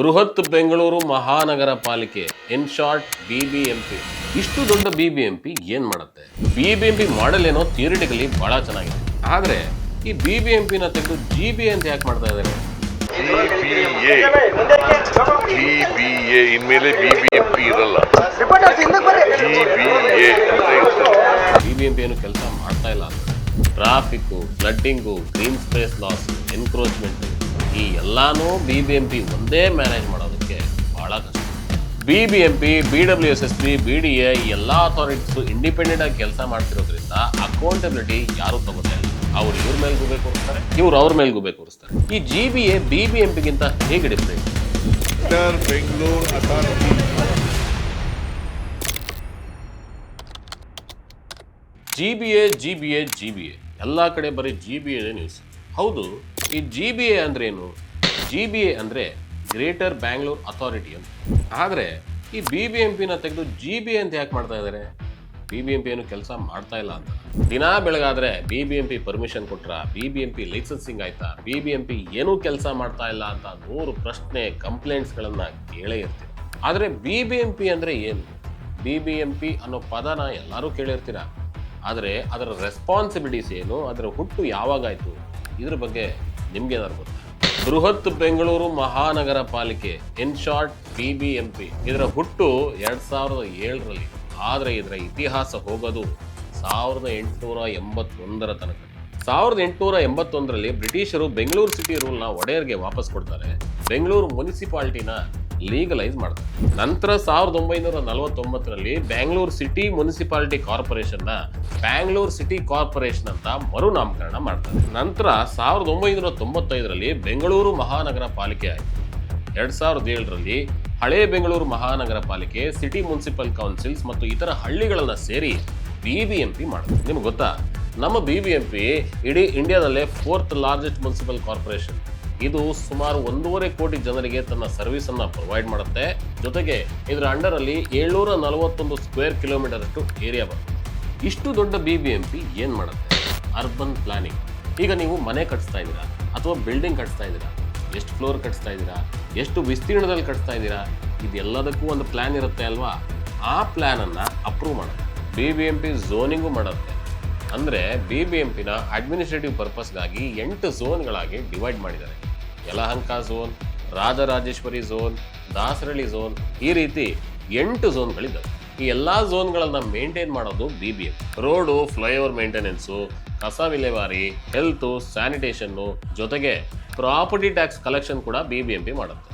ಬೃಹತ್ Bengaluru Mahanagara Palike in short BBMP ಇಷ್ಟು ದೊಡ್ಡ ಬಿಬಿಎಂಪಿ ಏನ್ ಮಾಡುತ್ತೆ? ಬಿಬಿಎಂಪಿ ಮಾಡೆಲ್ ಏನೋ ಥಿಯರಿಟಿಕಲಿ ಬಹಳ ಚೆನ್ನಾಗಿದೆ. ಆದ್ರೆ ಈ ಬಿಬಿಎಂಪಿನ ತೆಗೆದು ಜಿ ಬಿ ಅಂತ ಯಾಕೆ ಮಾಡ್ತಾ ಇದ್ದಾರೆ? ಜಿಬಿಎ ಇನ್ಮೇಲೆ ಬಿಬಿಎಂಪಿ ಇರಲ್ಲ. ಅಂತ ಏನು ಕೆಲಸ ಮಾಡ್ತಾ ಇಲ್ಲ. Traffic flooding green space loss encroachment ಈ ಎಲ್ಲಾನು ಪಿ ಒಂದೇ ಮ್ಯಾನೇಜ್ ಮಾಡೋದಕ್ಕೆ ಬಹಳ ಕಷ್ಟ. B B W S S P B D A ಎಲ್ಲ ಅಥಾರಿಟೀಸ್ ಇಂಡಿಪೆಂಡೆಂಟ್ ಆಗಿ ಕೆಲಸ ಮಾಡ್ತಿರೋದ್ರಿಂದ ಅಕೌಂಟಬಿಲಿಟಿ ಯಾರು ತಗೋತಾ ಇಲ್ಲ. ಅವ್ರು ಇವ್ರ ಮೇಲೆ ಗುಬೆ ಕೂರಿಸ್ತಾರೆ ಇವ್ರು ಅವ್ರ ಮೇಲೆ ಗುಬೆ ಕೂರಿಸ್ತಾರೆ ಈ G B A B B M ಪಿಗಿಂತ ಹೇಗೆ different Bengaluru authority G B A G B A G B A ಎಲ್ಲ ಕಡೆ ಬರೀ ಜಿ ಬಿ ಎ ನ್ಯೂಸ್ ಹೌದು, ಈ ಜಿ ಬಿ ಎ ಅಂದ್ರೆ ಏನು ಜಿ ಬಿ ಎ ಅಂದರೆ ಗ್ರೇಟರ್ ಬ್ಯಾಂಗ್ಳೂರ್ ಅಥಾರಿಟಿ ಅಂತ. ಆದರೆ ಈ ಬಿ ಬಿ ಎಂ ಪಿನ ತೆಗೆದು ಜಿ ಬಿ ಅಂತ ಯಾಕೆ ಮಾಡ್ತಾ ಇದ್ದಾರೆ ಬಿ ಬಿ ಎಂ ಪಿ ಏನು ಕೆಲಸ ಮಾಡ್ತಾ ಇಲ್ಲ ಅಂತ. ದಿನಾ ಬೆಳಗಾದ್ರೆ B B M P permission ಕೊಟ್ರ B B M P licensing ಆಯ್ತಾ ಬಿ ಬಿ ಎಂ ಪಿ ಏನೂ ಕೆಲಸ ಮಾಡ್ತಾ ಇಲ್ಲ ಅಂತ ನೂರು ಪ್ರಶ್ನೆ ಕಂಪ್ಲೇಂಟ್ಸ್ಗಳನ್ನು ಕೇಳೇ ಇರ್ತೀವಿ ಆದರೆ ಬಿ ಬಿ ಎಂ ಪಿ ಅಂದರೆ ಏನು? ಬಿ ಬಿ ಎಂ ಪಿ ಅನ್ನೋ ಪದನ ಎಲ್ಲರೂ ಕೇಳಿರ್ತೀರ. ಆದರೆ ಅದರ ರೆಸ್ಪಾನ್ಸಿಬಿಲಿಟೀಸ್ ಏನು? ಅದರ ಹುಟ್ಟು ಯಾವಾಗಾಯಿತು ಇದ್ರ ಬಗ್ಗೆ ನಿಮ್ಗೆ ಏನಾದ್ರು ಗೊತ್ತಾ? Bruhat Bengaluru Mahanagara Palike in short B B M P ಇದರ ಹುಟ್ಟು ಎರಡ್ ಸಾವಿರದ ಏಳರಲ್ಲಿ. ಆದರೆ ಇದರ ಇತಿಹಾಸ ಹೋಗೋದು ಸಾವಿರದ ಎಂಟುನೂರ ಎಂಬತ್ತೊಂದರ ತನಕ. ಸಾವಿರದ ಎಂಟುನೂರ ಎಂಬತ್ತೊಂದರಲ್ಲಿ ಬ್ರಿಟಿಷರು ಬೆಂಗಳೂರು ಸಿಟಿ ರೂಲ್ನ ಒಡೆಯರ್ಗೆ ವಾಪಸ್ ಕೊಡ್ತಾರೆ. ಬೆಂಗಳೂರು ಮುನ್ಸಿಪಾಲಿಟಿನ ಲೀಗಲೈಸ್ ಮಾಡ್ತಾರೆ. ನಂತರ ಸಾವಿರದ ಒಂಬೈನೂರ ನಲವತ್ತೊಂಬತ್ತರಲ್ಲಿ ಬ್ಯಾಂಗ್ಳೂರು ಸಿಟಿ ಮುನ್ಸಿಪಾಲಿಟಿ ಕಾರ್ಪೊರೇಷನ್ನ ಬ್ಯಾಂಗ್ಳೂರು ಸಿಟಿ ಕಾರ್ಪೊರೇಷನ್ ಅಂತ ಮರುನಾಮಕರಣ ಮಾಡ್ತಾರೆ. ನಂತರ ಸಾವಿರದ ಒಂಬೈನೂರ ತೊಂಬತ್ತೈದರಲ್ಲಿ ಬೆಂಗಳೂರು ಮಹಾನಗರ ಪಾಲಿಕೆ ಆಯಿತು ಎರಡು ಸಾವಿರದ ಏಳರಲ್ಲಿ ಹಳೆ ಬೆಂಗಳೂರು ಮಹಾನಗರ ಪಾಲಿಕೆ ಸಿಟಿ ಮುನ್ಸಿಪಲ್ ಕೌನ್ಸಿಲ್ಸ್ ಮತ್ತು ಇತರ ಹಳ್ಳಿಗಳನ್ನು ಸೇರಿ ಬಿ ಬಿ ಎಂ ಪಿ ಮಾಡಿದ್ರು ನಿಮ್ಗೆ ಗೊತ್ತಾ? ನಮ್ಮ ಬಿ ಬಿ ಎಂ ಪಿ ಇಡೀ ಇಂಡಿಯಾದಲ್ಲೇ ಫೋರ್ತ್ ಲಾರ್ಜೆಸ್ಟ್ ಮುನ್ಸಿಪಲ್ ಕಾರ್ಪೊರೇಷನ್ ಇದು ಸುಮಾರು ಒಂದೂವರೆ ಕೋಟಿ ಜನರಿಗೆ ತನ್ನ ಸರ್ವಿಸ್ ಅನ್ನ ಪ್ರೊವೈಡ್ ಮಾಡುತ್ತೆ. ಜೊತೆಗೆ ಇದರ ಅಂಡರ್ ಅಲ್ಲಿ ಏಳ್ನೂರ ನಲವತ್ತೊಂದು ಸ್ಕ್ವೇರ್ ಕಿಲೋಮೀಟರ್ ಅಷ್ಟು ಏರಿಯಾ ಬರುತ್ತೆ. ಇಷ್ಟು ದೊಡ್ಡ ಬಿ ಬಿ ಎಂ ಪಿ ಏನು ಮಾಡುತ್ತೆ? ಅರ್ಬನ್ ಪ್ಲಾನಿಂಗ್ ಈಗ ನೀವು ಮನೆ ಕಟ್ಸ್ತಾ ಇದ್ದೀರಾ, ಅಥವಾ ಬಿಲ್ಡಿಂಗ್ ಕಟ್ಸ್ತಾ ಇದ್ದೀರಾ, ಎಷ್ಟು ಫ್ಲೋರ್ ಕಟ್ಸ್ತಾ ಇದ್ದೀರಾ, ಎಷ್ಟು ವಿಸ್ತೀರ್ಣದಲ್ಲಿ ಕಟ್ಸ್ತಾ ಇದ್ದೀರಾ, ಇದೆಲ್ಲದಕ್ಕೂ ಒಂದು ಪ್ಲ್ಯಾನ್ ಇರುತ್ತೆ ಅಲ್ವಾ? ಆ ಪ್ಲ್ಯಾನನ್ನು ಅಪ್ರೂವ್ ಮಾಡುತ್ತೆ. B B M P zoning ಮಾಡುತ್ತೆ. ಅಂದರೆ ಬಿ ಬಿ ಎಂ ಪಿನ ಅಡ್ಮಿನಿಸ್ಟ್ರೇಟಿವ್ ಪರ್ಪಸ್ಗಾಗಿ ಎಂಟು ಝೋನ್ಗಳಾಗಿ ಡಿವೈಡ್ ಮಾಡಿದ್ದಾರೆ. Yelahanka zone, Rajarajeshwari zone, Dasarahalli zone ಈ ರೀತಿ ಎಂಟು ಝೋನ್ಗಳಿದ್ದಾವೆ. ಈ ಎಲ್ಲ ಝೋನ್ಗಳನ್ನು ಮೇಂಟೈನ್ ಮಾಡೋದು B B M road, flyover maintenance, ಕಸ ವಿಲೇವಾರಿ, ಹೆಲ್ತು, ಸ್ಯಾನಿಟೇಷನ್ನು ಜೊತೆಗೆ ಪ್ರಾಪರ್ಟಿ ಟ್ಯಾಕ್ಸ್ ಕಲೆಕ್ಷನ್ ಕೂಡ ಬಿ ಬಿ ಎಂ ಪಿ ಮಾಡುತ್ತೆ.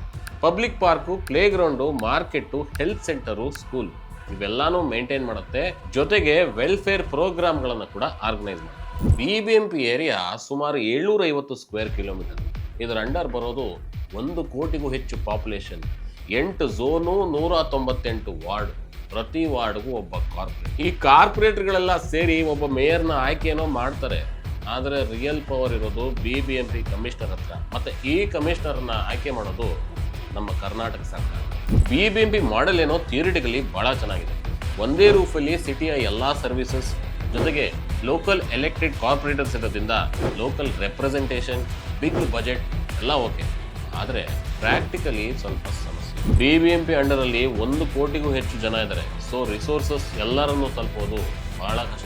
Public park playground market health centre, school ಇವೆಲ್ಲಾನು maintain ಮಾಡುತ್ತೆ. ಜೊತೆಗೆ ವೆಲ್ಫೇರ್ ಪ್ರೋಗ್ರಾಮ್ಗಳನ್ನು ಕೂಡ ಆರ್ಗನೈಸ್ ಮಾಡುತ್ತೆ. B B M P area ಸುಮಾರು ಏಳ್ನೂರ ಐವತ್ತು ಸ್ಕ್ವೇರ್ ಕಿಲೋಮೀಟರ್. ಇದರ ಅಂಡರ್ ಬರೋದು ಒಂದು ಕೋಟಿಗೂ ಹೆಚ್ಚು ಪಾಪ್ಯುಲೇಷನ್ ಎಂಟು ಝೋನು ನೂರ ತೊಂಬತ್ತೆಂಟು ವಾರ್ಡ್. ಪ್ರತಿ ವಾರ್ಡ್ಗೂ ಒಬ್ಬ ಕಾರ್ಪೊರೇಟ್ ಈ ಕಾರ್ಪೊರೇಟ್ಗಳೆಲ್ಲ ಸೇರಿ ಒಬ್ಬ ಮೇಯರ್ನ ಆಯ್ಕೆನೋ ಮಾಡ್ತಾರೆ. ಆದರೆ ರಿಯಲ್ ಪವರ್ ಇರೋದು B B M P commissioner ಹತ್ರ. ಮತ್ತು ಈ ಕಮಿಷನರ್ನ ಆಯ್ಕೆ ಮಾಡೋದು ನಮ್ಮ ಕರ್ನಾಟಕ ಸರ್ಕಾರ. B B M P model ಏನೋ ಥಿಯರಿಟಿಕಲಿ ಭಾಳ ಚೆನ್ನಾಗಿದೆ. ಒಂದೇ ರೂಫಲ್ಲಿ ಸಿಟಿಯ ಎಲ್ಲ ಸರ್ವಿಸಸ್ ಜೊತೆಗೆ ಲೋಕಲ್ ಎಲೆಕ್ಟೆಡ್ ಕಾರ್ಪೊರೇಟರ್ಸ್ ಇರೋದ್ರಿಂದ ಲೋಕಲ್ ರೆಪ್ರೆಸೆಂಟೇಷನ್ ಬಿಗ್ ಬಜೆಟ್ ಎಲ್ಲ ಓಕೆ. ಆದರೆ ಪ್ರಾಕ್ಟಿಕಲಿ ಸ್ವಲ್ಪ ಸಮಸ್ಯೆ. ಬಿ ಬಿ ಎಂ ಪಿ ಅಂಡರಲ್ಲಿ ಒಂದು ಕೋಟಿಗೂ ಹೆಚ್ಚು ಜನ ಇದ್ದಾರೆ. ಸೊ ರಿಸೋರ್ಸಸ್ ಎಲ್ಲರನ್ನೂ ತಲುಪೋದು ಬಹಳ ಕಷ್ಟ.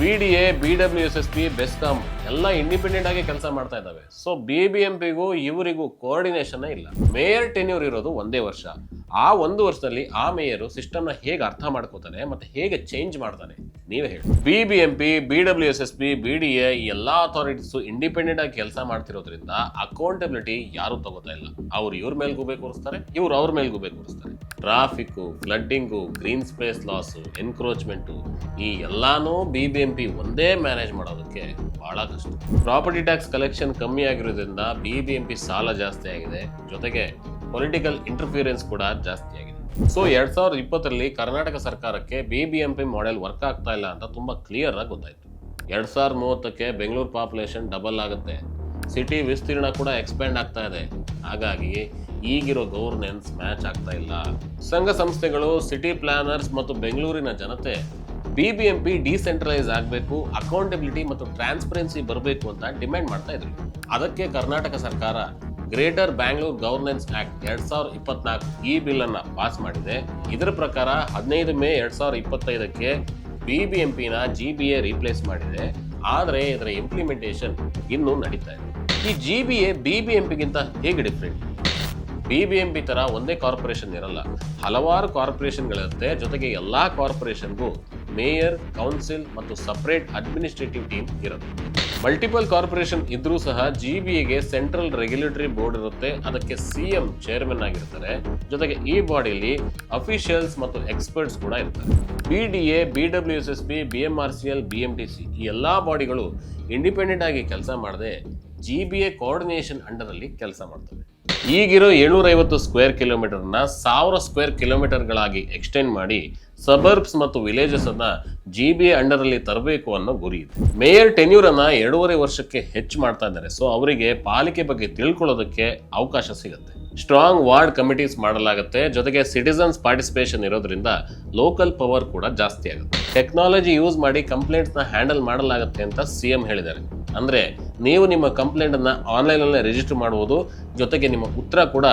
B D A B W S S P BESCOM ಎಲ್ಲ ಇಂಡಿಪೆಂಡೆಂಟ್ ಆಗಿ ಕೆಲಸ ಮಾಡ್ತಾ ಇದ್ದಾವೆ. ಸೊ ಬಿ ಬಿ ಎಂ ಪಿಗೂ ಇವರಿಗೂ ಕೋಆರ್ಡಿನೇಷನ್ ಇಲ್ಲ. ಮೇಯರ್ ಟೆನ್ಯೂರ್ ಇರೋದು ಒಂದೇ ವರ್ಷ. ಆ ಒಂದು ವರ್ಷದಲ್ಲಿ ಆ ಮೇಯರು ಸಿಸ್ಟಮ್ನ ಹೇಗೆ ಅರ್ಥ ಮಾಡ್ಕೋತಾನೆ ಮತ್ತೆ ಹೇಗೆ ಚೇಂಜ್ ಮಾಡ್ತಾನೆ? ನೀವೇ ಹೇಳಿ. B B M P B W S S P B D A ಎಲ್ಲ ಅಥಾರಿಟೀಸು ಇಂಡಿಪೆಂಡೆಂಟ್ ಆಗಿ ಕೆಲಸ ಮಾಡ್ತಿರೋದ್ರಿಂದ ಅಕೌಂಟಬಿಲಿಟಿ ಯಾರು ತಗೋತಾ ಇಲ್ಲ. ಅವ್ರು ಇವ್ರ ಮೇಲೆ ಗುಬೆ ಕೂರಿಸ್ತಾರೆ, ಇವ್ರು ಅವ್ರ ಮೇಲೆ ಗುಬೆ ಕೂರಿಸ್ತಾರೆ. Traffic flooding green space loss encroachment ಈ ಎಲ್ಲಾನು ಬಿ ಬಿ ಎಂ ಪಿ ಒಂದೇ ಮ್ಯಾನೇಜ್ ಮಾಡೋದಕ್ಕೆ ಬಹಳ ಕಷ್ಟ. ಪ್ರಾಪರ್ಟಿ ಟ್ಯಾಕ್ಸ್ ಕಲೆಕ್ಷನ್ ಕಮ್ಮಿ ಆಗಿರೋದ್ರಿಂದ ಬಿ ಬಿ ಎಂ ಪಿ ಸಾಲ ಜಾಸ್ತಿ ಆಗಿದೆ. ಜೊತೆಗೆ ಪೊಲಿಟಿಕಲ್ ಇಂಟರ್ಫಿಯರೆನ್ಸ್ ಕೂಡ ಜಾಸ್ತಿ ಆಗಿದೆ. ಸೊ ಎರಡ್ ಸಾವಿರದ ಇಪ್ಪತ್ತರಲ್ಲಿ ಕರ್ನಾಟಕ ಸರ್ಕಾರಕ್ಕೆ B B M P model work ಆಗ್ತಾ ಇಲ್ಲ ಅಂತ ತುಂಬಾ ಕ್ಲಿಯರ್ ಆಗಿ ಗೊತ್ತಾಯ್ತು. ಎರಡ್ ಸಾವಿರದ ಮೂವತ್ತಕ್ಕೆ ಬೆಂಗಳೂರು ಪಾಪ್ಯುಲೇಷನ್ ಡಬಲ್ ಆಗುತ್ತೆ. ಸಿಟಿ ವಿಸ್ತೀರ್ಣ ಕೂಡ ಎಕ್ಸ್ಪ್ಯಾಂಡ್ ಆಗ್ತಾ ಇದೆ. ಹಾಗಾಗಿ ಈಗಿರೋ ಗವರ್ನೆನ್ಸ್ ಮ್ಯಾಚ್ ಆಗ್ತಾ ಇಲ್ಲ. ಸಂಘ ಸಂಸ್ಥೆಗಳು ಸಿಟಿ ಪ್ಲಾನರ್ಸ್ ಮತ್ತು ಬೆಂಗಳೂರಿನ ಜನತೆ B B M P decentralise ಆಗಬೇಕು ಅಕೌಂಟಬಿಲಿಟಿ ಮತ್ತು ಟ್ರಾನ್ಸ್ಪರೆನ್ಸಿ ಬರಬೇಕು ಅಂತ ಡಿಮ್ಯಾಂಡ್ ಮಾಡ್ತಾ ಇದ್ರು. ಅದಕ್ಕೆ ಕರ್ನಾಟಕ ಸರ್ಕಾರ ಗ್ರೇಟರ್ ಬ್ಯಾಂಗ್ಳೂರ್ ಗವರ್ನೆನ್ಸ್ ಆಕ್ಟ್ ಎರಡ್ ಸಾವಿರದ ಇಪ್ಪತ್ನಾಲ್ಕು ಈ ಬಿಲ್ ಅನ್ನ ಪಾಸ್ ಮಾಡಿದೆ. ಇದರ ಪ್ರಕಾರ ಹದಿನೈದು ಮೇ ಎರಡ್ ಸಾವಿರದ ಇಪ್ಪತ್ತೈದಕ್ಕೆ ಬಿಬಿಎಂಪಿನ ಜಿ ಬಿ ಎ ರೀಪ್ಲೇಸ್ ಮಾಡಿದೆ. ಆದರೆ ಇದರ ಇಂಪ್ಲಿಮೆಂಟೇಷನ್ ಇನ್ನೂ ನಡೀತಾ ಇದೆ ಈ G B A B B M ಪಿಗಿಂತ ಹೇಗೆ different B B M P ತರ ಒಂದೇ ಕಾರ್ಪೊರೇಷನ್ ಇರಲ್ಲ. ಹಲವಾರು ಕಾರ್ಪೊರೇಷನ್ಗಳಿರುತ್ತೆ ಜೊತೆಗೆ ಎಲ್ಲಾ ಕಾರ್ಪೊರೇಷನ್ಗೂ ಮೇಯರ್ ಕೌನ್ಸಿಲ್ ಮತ್ತು ಸಪ್ರೇಟ್ ಅಡ್ಮಿನಿಸ್ಟ್ರೇಟಿವ್ ಟೀಮ್ ಇರುತ್ತೆ. ಮಲ್ಟಿಪಲ್ ಕಾರ್ಪೊರೇಷನ್ ಇದ್ರೂ ಸಹ ಜಿ ಬಿ ಎಗೆ ಸೆಂಟ್ರಲ್ ರೆಗ್ಯುಲೇಟರಿ ಬೋರ್ಡ್ ಇರುತ್ತೆ. ಅದಕ್ಕೆ ಸಿ ಎಂ ಚೇರ್ಮನ್ ಆಗಿರ್ತಾರೆ. ಜೊತೆಗೆ ಈ ಬಾಡಿಯಲ್ಲಿ ಅಫಿಷಿಯಲ್ಸ್ ಮತ್ತು ಎಕ್ಸ್ಪರ್ಟ್ಸ್ ಕೂಡ ಇರ್ತಾರೆ. B D A B W S S B B M R C L B M T C ಈ ಎಲ್ಲ ಬಾಡಿಗಳು ಇಂಡಿಪೆಂಡೆಂಟ್ ಆಗಿ ಕೆಲಸ ಮಾಡದೆ G B A coordination under ಅಲ್ಲಿ ಕೆಲಸ ಮಾಡ್ತವೆ. ಈಗಿರೋ ಏಳ್ನೂರ ಐವತ್ತು ಸ್ಕ್ವೇರ್ ಕಿಲೋಮೀಟರ್ನ ಸಾವಿರ ಸ್ಕ್ವೇರ್ ಕಿಲೋಮೀಟರ್ಗಳಾಗಿ ಎಕ್ಸ್ಟೆಂಡ್ ಮಾಡಿ ಸಬರ್ಬ್ಸ್ ಮತ್ತು ವಿಲೇಜಸ್ ಅನ್ನ ಜಿ ಬಿ ಅಂಡರ್ ಅಲ್ಲಿ ತರಬೇಕು ಅನ್ನೋ ಗುರಿ ಇದೆ. ಮೇಯರ್ ಟೆನ್ಯೂರ್ ಅನ್ನ ಎರಡೂವರೆ ವರ್ಷಕ್ಕೆ ಹೆಚ್ಚು ಮಾಡ್ತಾ ಇದ್ದಾರೆ. ಸೊ ಅವರಿಗೆ ಪಾಲಿಕೆ ಬಗ್ಗೆ ತಿಳ್ಕೊಳ್ಳೋದಕ್ಕೆ ಅವಕಾಶ ಸಿಗುತ್ತೆ. ಸ್ಟ್ರಾಂಗ್ ವಾರ್ಡ್ ಕಮಿಟೀಸ್ ಮಾಡಲಾಗುತ್ತೆ. ಜೊತೆಗೆ ಸಿಟಿಸನ್ಸ್ ಪಾರ್ಟಿಸಿಪೇಷನ್ ಇರೋದ್ರಿಂದ ಲೋಕಲ್ ಪವರ್ ಕೂಡ ಜಾಸ್ತಿ ಆಗುತ್ತೆ. ಟೆಕ್ನಾಲಜಿ ಯೂಸ್ ಮಾಡಿ ಕಂಪ್ಲೇಂಟ್ಸ್ನ ಹ್ಯಾಂಡಲ್ ಮಾಡಲಾಗುತ್ತೆ ಅಂತ ಸಿ ಎಂ ಹೇಳಿದ್ದಾರೆ. ಅಂದ್ರೆ ನೀವು ನಿಮ್ಮ ಕಂಪ್ಲೇಂಟ್ ಆನ್ಲೈನಲ್ಲೇ ರಿಜಿಸ್ಟರ್ ಮಾಡುವುದು ಜೊತೆಗೆ ನಿಮ್ಮ ಉತ್ತರ ಕೂಡ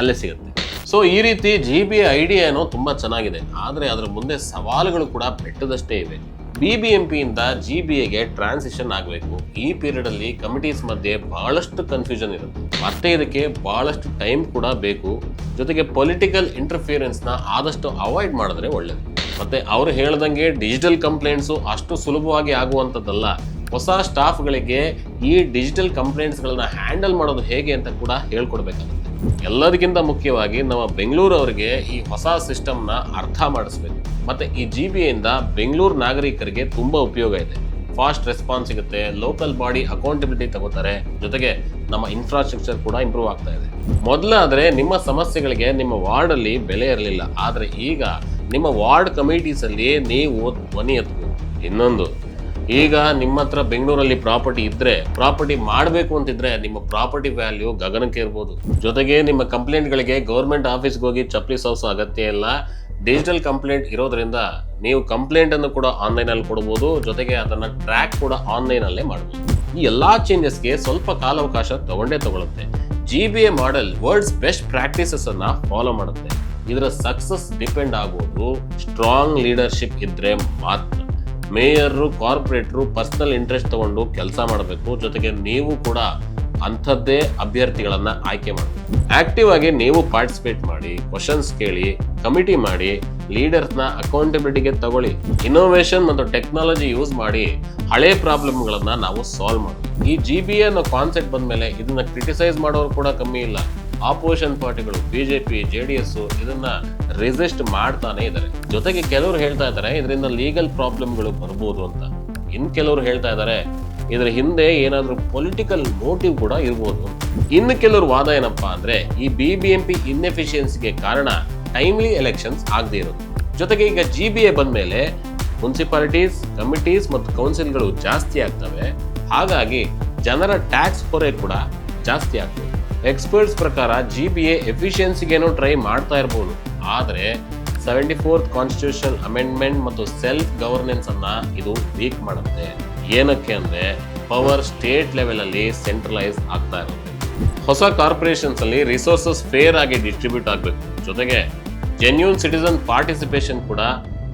ಅಲ್ಲೇ ಸಿಗುತ್ತೆ. ಸೊ ಈ ರೀತಿ ಜಿ ಬಿ ಐಡಿಯಾ ಏನೋ ತುಂಬಾ ಚೆನ್ನಾಗಿದೆ. ಆದರೆ ಅದರ ಮುಂದೆ ಸವಾಲುಗಳು ಕೂಡ ಬೆಟ್ಟದಷ್ಟೇ ಇವೆ. ಬಿ ಬಿ ಎಂ ಪಿಯಿಂದ ಜಿ ಬಿ ಎಗೆ ಟ್ರಾನ್ಸಿಷನ್ ಆಗಬೇಕು. ಈ ಪೀರಿಯಡ್ ಅಲ್ಲಿ ಕಮಿಟೀಸ್ ಮಧ್ಯೆ ಬಹಳಷ್ಟು ಕನ್ಫ್ಯೂಷನ್ ಇರುತ್ತೆ. ಮತ್ತೆ ಇದಕ್ಕೆ ಬಹಳಷ್ಟು ಟೈಮ್ ಕೂಡ ಬೇಕು. ಜೊತೆಗೆ ಪೊಲಿಟಿಕಲ್ ಇಂಟರ್ಫಿಯರೆನ್ಸ್ನ ಆದಷ್ಟು ಅವಾಯ್ಡ್ ಮಾಡಿದ್ರೆ ಒಳ್ಳೇದು. ಮತ್ತೆ ಅವ್ರು ಹೇಳ್ದಂಗೆ ಡಿಜಿಟಲ್ ಕಂಪ್ಲೇಂಟ್ಸು ಅಷ್ಟು ಸುಲಭವಾಗಿ ಆಗುವಂಥದ್ದಲ್ಲ ಹೊಸ ಸ್ಟಾಫ್ಗಳಿಗೆ ಈ ಡಿಜಿಟಲ್ ಕಂಪ್ಲೇಂಟ್ಸ್ಗಳನ್ನ ಹ್ಯಾಂಡಲ್ ಮಾಡೋದು ಹೇಗೆ ಅಂತ ಕೂಡ ಹೇಳ್ಕೊಡ್ಬೇಕಾಗುತ್ತೆ. ಎಲ್ಲದಕ್ಕಿಂತ ಮುಖ್ಯವಾಗಿ ನಮ್ಮ ಬೆಂಗಳೂರು ಅವರಿಗೆ ಈ ಹೊಸ ಸಿಸ್ಟಮ್ನ ಅರ್ಥ ಮಾಡಿಸ್ಬೇಕು. ಮತ್ತೆ ಈ ಜಿ ಬಿ ಬೆಂಗಳೂರು ನಾಗರಿಕರಿಗೆ ತುಂಬಾ ಉಪಯೋಗ ಇದೆ. ಫಾಸ್ಟ್ ರೆಸ್ಪಾನ್ಸ್ ಸಿಗುತ್ತೆ, ಲೋಕಲ್ ಬಾಡಿ ಅಕೌಂಟಬಿಲಿಟಿ ತಗೋತಾರೆ, ಜೊತೆಗೆ ನಮ್ಮ ಇನ್ಫ್ರಾಸ್ಟ್ರಕ್ಚರ್ ಕೂಡ ಇಂಪ್ರೂವ್ ಆಗ್ತಾ ಇದೆ. ಮೊದಲಾದರೆ ನಿಮ್ಮ ಸಮಸ್ಯೆಗಳಿಗೆ ನಿಮ್ಮ ವಾರ್ಡ್ ಅಲ್ಲಿ ಬೆಲೆ ಇರಲಿಲ್ಲ. ಆದರೆ ಈಗ ನಿಮ್ಮ ವಾರ್ಡ್ ಕಮಿಟೀಸ್ ಅಲ್ಲಿ ನೀವು ಧ್ವನಿ ಎತ್ತಬೇಕು ಇನ್ನೊಂದು ಈಗ ನಿಮ್ಮ ಹತ್ರ ಬೆಂಗಳೂರಲ್ಲಿ ಪ್ರಾಪರ್ಟಿ ಇದ್ರೆ ಪ್ರಾಪರ್ಟಿ ಮಾಡಬೇಕು ಅಂತಿದ್ರೆ ನಿಮ್ಮ ಪ್ರಾಪರ್ಟಿ ವ್ಯಾಲ್ಯೂ ಗಗನಕ್ಕೆ ಇರ್ಬೋದು. ಜೊತೆಗೆ ನಿಮ್ಮ ಕಂಪ್ಲೇಂಟ್ಗಳಿಗೆ ಗೌರ್ಮೆಂಟ್ ಆಫೀಸ್ಗೆ ಹೋಗಿ ಚಪ್ಪಲಿ ಸೋಸೋ ಅಗತ್ಯ ಇಲ್ಲ. ಡಿಜಿಟಲ್ ಕಂಪ್ಲೇಂಟ್ ಇರೋದ್ರಿಂದ ನೀವು ಕಂಪ್ಲೇಂಟ್ ಅನ್ನು ಕೂಡ ಆನ್ಲೈನ್ ಅಲ್ಲಿ ಕೊಡಬಹುದು ಜೊತೆಗೆ ಅದನ್ನ ಟ್ರ್ಯಾಕ್ ಕೂಡ ಆನ್ಲೈನ್ ಅಲ್ಲೇ ಮಾಡಬಹುದು ಈ ಎಲ್ಲಾ ಚೇಂಜಸ್ಗೆ ಸ್ವಲ್ಪ ಕಾಲಾವಕಾಶ ತಗೊಂಡೇ ತಗೊಳುತ್ತೆ. G B A model world's best practices ಅನ್ನ ಫಾಲೋ ಮಾಡುತ್ತೆ. ಇದರ ಸಕ್ಸಸ್ ಡಿಪೆಂಡ್ ಆಗೋದು ಸ್ಟ್ರಾಂಗ್ ಲೀಡರ್ಶಿಪ್ ಇದ್ರೆ ಮಾತ್ರ. ಮೇಯರು ಕಾರ್ಪೊರೇಟ್ರು ಪರ್ಸನಲ್ ಇಂಟ್ರೆಸ್ಟ್ ತಗೊಂಡು ಕೆಲಸ ಮಾಡಬೇಕು. ಜೊತೆಗೆ ನೀವು ಕೂಡ ಅಂಥದ್ದೇ ಅಭ್ಯರ್ಥಿಗಳನ್ನ ಆಯ್ಕೆ ಮಾಡಿ. ಆಕ್ಟಿವ್ ಆಗಿ ನೀವು ಪಾರ್ಟಿಸಿಪೇಟ್ ಮಾಡಿ, ಕ್ವಶನ್ಸ್ ಕೇಳಿ, ಕಮಿಟಿ ಮಾಡಿ, ಲೀಡರ್ಸ್ನ ಅಕೌಂಟಬಿಲಿಟಿಗೆ ತಗೊಳ್ಳಿ. ಇನೋವೇಷನ್ ಮತ್ತು ಟೆಕ್ನಾಲಜಿ ಯೂಸ್ ಮಾಡಿ ಹಳೆ ಪ್ರಾಬ್ಲಮ್ಗಳನ್ನ ನಾವು ಸಾಲ್ವ್ ಮಾಡಿ ಈ ಜಿ ಬಿ ಅನ್ನೋ ಕಾನ್ಸೆಪ್ಟ್ ಬಂದ್ಮೇಲೆ ಇದನ್ನ ಕ್ರಿಟಿಸೈಸ್ ಮಾಡೋರು ಕೂಡ ಕಮ್ಮಿ ಇಲ್ಲ. ಆಪೋಸಿಷನ್ ಪಾರ್ಟಿಗಳು, ಬಿಜೆಪಿ, ಜೆ ಡಿ ಎಸ್ ಇದನ್ನ ರೆಸಿಸ್ಟ್ ಮಾಡ್ತಾನೆ ಇದ್ದಾರೆ. ಜೊತೆಗೆ ಕೆಲವರು ಹೇಳ್ತಾ ಇದ್ದಾರೆ, ಇದರಿಂದ ಲೀಗಲ್ ಪ್ರಾಬ್ಲಮ್ಗಳು ಬರ್ಬೋದು ಅಂತ. ಇನ್ ಕೆಲವರು ಹೇಳ್ತಾ ಇದ್ದಾರೆ, ಇದರ ಹಿಂದೆ ಏನಾದರೂ ಪೊಲಿಟಿಕಲ್ ಮೋಟಿವ್ ಕೂಡ ಇರ್ಬೋದು ಇನ್ನು ಕೆಲವರು ವಾದ ಏನಪ್ಪಾ ಅಂದ್ರೆ, ಈ ಬಿ ಬಿ ಎಂ ಪಿ ಇನ್ಎಫಿಷಿಯನ್ಸಿಗೆ ಕಾರಣ ಟೈಮ್ಲಿ ಎಲೆಕ್ಷನ್ಸ್ ಆಗದೆ ಇರೋದು. ಜೊತೆಗೆ ಈಗ ಜಿ ಬಿ ಎ ಬಂದ್ಮೇಲೆ ಮುನ್ಸಿಪಾಲಿಟೀಸ್ ಕಮಿಟೀಸ್ ಮತ್ತು ಕೌನ್ಸಿಲ್ಗಳು ಜಾಸ್ತಿ ಆಗ್ತವೆ. ಹಾಗಾಗಿ ಜನರ ಟ್ಯಾಕ್ಸ್ ಹೊರೆ ಕೂಡ ಜಾಸ್ತಿ ಆಗ್ತದೆ. ಎಕ್ಸ್ಪರ್ಟ್ಸ್ ಪ್ರಕಾರ ಜಿ ಬಿ ಎ ಎಫಿಷಿಯನ್ಸಿಗೇನೋ ಟ್ರೈ ಮಾಡ್ತಾ ಇರ್ಬೋದು. ಆದರೆ ಸೆವೆಂಟಿ ಫೋರ್ತ್ ಕಾನ್ಸ್ಟಿಟ್ಯೂಷನ್ ಅಮೆಂಡ್ಮೆಂಟ್ ಮತ್ತು ಸೆಲ್ಫ್ ಗವರ್ನೆನ್ಸ್ ಅನ್ನ ಇದು ವೀಕ್ ಮಾಡುತ್ತೆ. ಏನಕ್ಕೆ ಅಂದ್ರೆ ಪವರ್ ಸ್ಟೇಟ್ ಲೆವೆಲಲ್ಲಿ ಸೆಂಟ್ರಲೈಸ್ ಆಗ್ತಾ ಇರುತ್ತೆ. ಹೊಸ ಕಾರ್ಪೊರೇಷನ್ಸ್ ಅಲ್ಲಿ ರಿಸೋರ್ಸಸ್ ಫೇರ್ ಆಗಿ ಡಿಸ್ಟ್ರಿಬ್ಯೂಟ್ ಆಗಬೇಕು. ಜೊತೆಗೆ ಜೆನ್ಯೂನ್ ಸಿಟಿಸನ್ ಪಾರ್ಟಿಸಿಪೇಷನ್ ಕೂಡ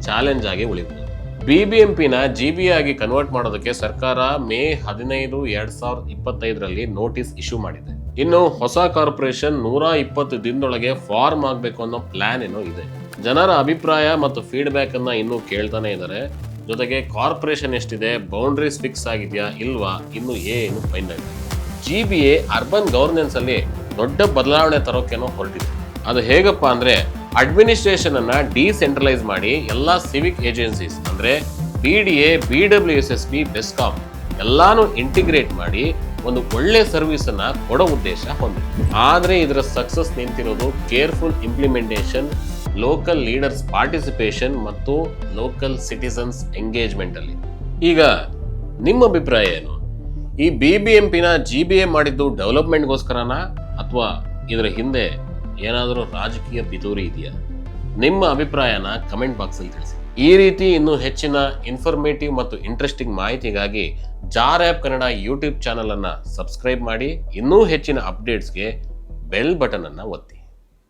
ಚಾಲೆಂಜ್ ಆಗಿ ಉಳಿಯುತ್ತೆ. ಬಿ ಬಿ ಎಂ ಪಿನ ಜಿ ಬಿ ಆಗಿ ಕನ್ವರ್ಟ್ ಮಾಡೋದಕ್ಕೆ ಸರ್ಕಾರ ಮೇ ಹದಿನೈದು, ಎರಡ್ ಸಾವಿರದ ಇಪ್ಪತ್ತೈದರಲ್ಲಿ ನೋಟಿಸ್ ಇಶ್ಯೂ ಮಾಡಿದೆ. ಇನ್ನು ಹೊಸ ಕಾರ್ಪೊರೇಷನ್ ನೂರ ಇಪ್ಪತ್ತು ದಿನದೊಳಗೆ ಫಾರ್ಮ್ ಆಗಬೇಕು ಅನ್ನೋ ಪ್ಲಾನ್ ಏನೋ ಇದೆ. ಜನರ ಅಭಿಪ್ರಾಯ ಮತ್ತು ಫೀಡ್ಬ್ಯಾಕ್ ಅನ್ನ ಇನ್ನೂ ಕೇಳ್ತಾನೆ ಇದ್ದಾರೆ ಜೊತೆಗೆ ಕಾರ್ಪೊರೇಷನ್ ಎಷ್ಟಿದೆ ಬೌಂಡ್ರೀಸ್ ಫಿಕ್ಸ್ ಆಗಿದೆಯಾ ಇಲ್ವಾ, ಇನ್ನು ಏನು final G B A urban governance ಅಲ್ಲಿ ದೊಡ್ಡ ಬದಲಾವಣೆ ತರೋಕೆನೋ ಹೊರಟಿದೆ. ಅದು ಹೇಗಪ್ಪ ಅಂದ್ರೆ ಅಡ್ಮಿನಿಸ್ಟ್ರೇಷನ್ ಅನ್ನ ಡಿಸೆಂಟ್ರಲೈಸ್ ಮಾಡಿ ಎಲ್ಲಾ ಸಿವಿಕ್ ಏಜೆನ್ಸೀಸ್ ಅಂದ್ರೆ B D A B W S S B BESCOM ಎಲ್ಲಾನು ಇಂಟಿಗ್ರೇಟ್ ಮಾಡಿ ಒಂದು ಒಳ್ಳೆ ಸರ್ವಿಸ್ ಅನ್ನ ಕೊಡೋ ಉದ್ದೇಶ ಹೊಂದಿದೆ. ಆದ್ರೆ ಇದರ success ನಿಂತಿರೋದು careful implementation local leaders participation ಮತ್ತು ಲೋಕಲ್ ಸಿಟಿಸನ್ಸ್ ಎಂಗೇಜ್ಮೆಂಟ್ ಅಲ್ಲಿ. ಈಗ ನಿಮ್ಮ ಅಭಿಪ್ರಾಯ ಏನು? ಈ ಬಿ ಬಿ ಎಂ ಪಿನ ಜಿ ಬಿ ಎ ಮಾಡಿದ್ದು ಡೆವಲಪ್ಮೆಂಟ್ಗೋಸ್ಕರನಾ ಅಥವಾ ಇದರ ಹಿಂದೆ ಏನಾದರೂ ರಾಜಕೀಯ ಬಿದೂರಿ ಇದೆಯಾ? ನಿಮ್ಮ ಅಭಿಪ್ರಾಯನ ಕಮೆಂಟ್ ಬಾಕ್ಸಲ್ಲಿ ತಿಳಿಸಿ. ಈ ರೀತಿ ಇನ್ನೂ ಹೆಚ್ಚಿನ ಇನ್ಫಾರ್ಮೇಟಿವ್ ಮತ್ತು ಇಂಟ್ರೆಸ್ಟಿಂಗ್ ಮಾಹಿತಿಗಾಗಿ ಜಾರ್ ಆ್ಯಪ್ ಕನ್ನಡ ಯೂಟ್ಯೂಬ್ ಚಾನಲನ್ನು ಸಬ್ಸ್ಕ್ರೈಬ್ ಮಾಡಿ. ಇನ್ನೂ ಹೆಚ್ಚಿನ ಅಪ್ಡೇಟ್ಸ್ಗೆ ಬೆಲ್ ಬಟನನ್ನು ಒತ್ತಿ.